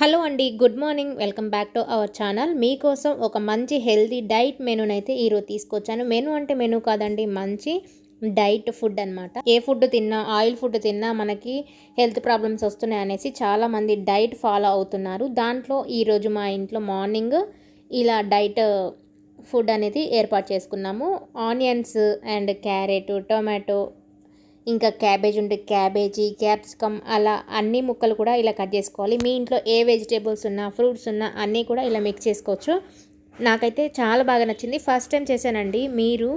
Hello అండి good morning. Welcome back to our channel. మీకోసం ఒక మంచి హెల్తీ డైట్ మెనూనైతే ఈరోజు తీసుకొచ్చాను. మెనూ అంటే మెనూ కాదండి మంచి డైట్ ఫుడ్ అనమాట ఏ ఫుడ్ తిన్నా ఆయిల్ ఫుడ్ తిన్నా మనకి హెల్త్ ప్రాబ్లమ్స్ వస్తున్నాయి అనేసి చాలామంది డైట్ ఫాలో అవుతున్నారు. దాంట్లో ఈరోజు మా ఇంట్లో మార్నింగ్ ఇలా డైట్ ఫుడ్ అనేది ఏర్పాటు చేసుకున్నాము. ఆనియన్స్ అండ్ క్యారెట్ టొమాటో ఇంకా క్యాబేజ్ ఉంటే క్యాబేజీ క్యాప్సికమ్ అలా అన్ని ముక్కలు కూడా ఇలా కట్ చేసుకోవాలి. మీ ఇంట్లో ఏ వెజిటేబుల్స్ ఉన్నా ఫ్రూట్స్ ఉన్నా అన్నీ కూడా ఇలా మిక్స్ చేసుకోవచ్చు. నాకైతే చాలా బాగా నచ్చింది. ఫస్ట్ టైం చేశానండి. మీరు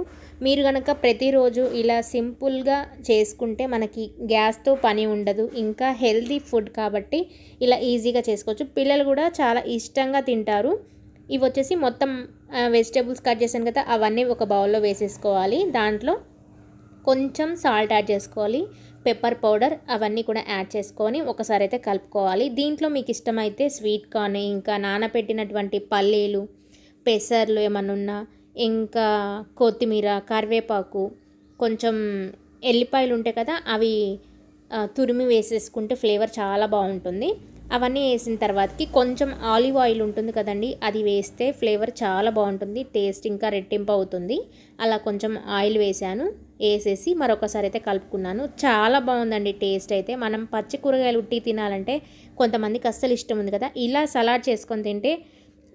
మీరు కనుక ప్రతిరోజు ఇలా సింపుల్గా చేసుకుంటే మనకి గ్యాస్తో పని ఉండదు. ఇంకా హెల్తీ ఫుడ్ కాబట్టి ఇలా ఈజీగా చేసుకోవచ్చు. పిల్లలు కూడా చాలా ఇష్టంగా తింటారు. ఇవి వచ్చేసి మొత్తం వెజిటేబుల్స్ కట్ చేశాను కదా అవన్నీ ఒక బౌల్లో వేసేసుకోవాలి. దాంట్లో కొంచెం సాల్ట్ యాడ్ చేసుకోవాలి. పెప్పర్ పౌడర్ అవన్నీ కూడా యాడ్ చేసుకొని ఒకసారి అయితే కలుపుకోవాలి. దీంట్లో మీకు ఇష్టమైతే స్వీట్ కార్న్ ఇంకా నానబెట్టినటువంటి పల్లీలు పెసర్లు ఏమన్నా ఉన్నా ఇంకా కొత్తిమీర కరివేపాకు కొంచెం ఎల్లిపాయలు ఉంటాయి కదా అవి తురిమి వేసేసుకుంటే ఫ్లేవర్ చాలా బాగుంటుంది. అవన్నీ వేసిన తర్వాతకి కొంచెం ఆలివ్ ఆయిల్ ఉంటుంది కదండి అది వేస్తే ఫ్లేవర్ చాలా బాగుంటుంది టేస్ట్ ఇంకా రెట్టింపు అవుతుంది. అలా కొంచెం ఆయిల్ వేసాను వేసేసి మరొకసారి అయితే కలుపుకున్నాను. చాలా బాగుందండి టేస్ట్ అయితే. మనం పచ్చి కూరగాయలు ఉట్టి తినాలంటే కొంతమందికి అస్సలు ఇష్టం ఉంది కదా. ఇలా సలాడ్ చేసుకొని తింటే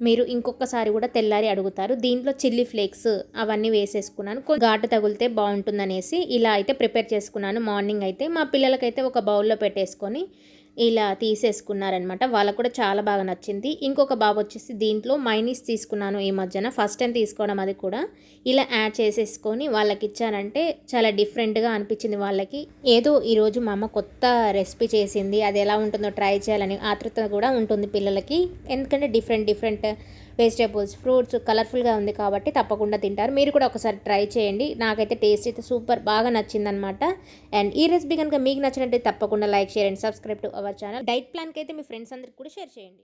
మీరు ఇంకొకసారి కూడా తెల్లారి అడుగుతారు. దీంట్లో చిల్లీ ఫ్లేక్స్ అవన్నీ వేసేసుకున్నాను. ఘాటు తగిలితే బాగుంటుందనేసి ఇలా అయితే ప్రిపేర్ చేసుకున్నాను. మార్నింగ్ అయితే మా పిల్లలకైతే ఒక బౌల్లో పెట్టేసుకొని ఇలా తీసేసుకున్నారనమాట వాళ్ళకు కూడా చాలా బాగా నచ్చింది. ఇంకొక బాబు వచ్చేసి దీంట్లో మైనీస్ తీసుకున్నాను ఈ మధ్యన. ఫస్ట్ టైం తీసుకోవడం అది కూడా. ఇలా యాడ్ చేసేసుకొని వాళ్ళకి ఇచ్చానంటే చాలా డిఫరెంట్గా అనిపించింది వాళ్ళకి. ఏదో ఈరోజు మా అమ్మ కొత్త రెసిపీ చేసింది. అది ఎలా ఉంటుందో ట్రై చేయాలని ఆతృత కూడా ఉంటుంది పిల్లలకి. ఎందుకంటే డిఫరెంట్ డిఫరెంట్ వెజిటేబుల్స్ ఫ్రూట్స్ కలర్ఫుల్గా ఉంది కాబట్టి తప్పకుండా తింటారు. మీరు కూడా ఒకసారి ట్రై చేయండి. నాకైతే టేస్ట్ అయితే సూపర్ బాగా నచ్చిందనమాట అండ్ ఈ రెసిపీ కనుక మీకు నచ్చినట్టు తప్పకుండా like share and subscribe to our channel. Diet ప్లాన్కి అయితే మీ ఫ్రెండ్స్ అందరికి కూడా షేర్ చేయండి.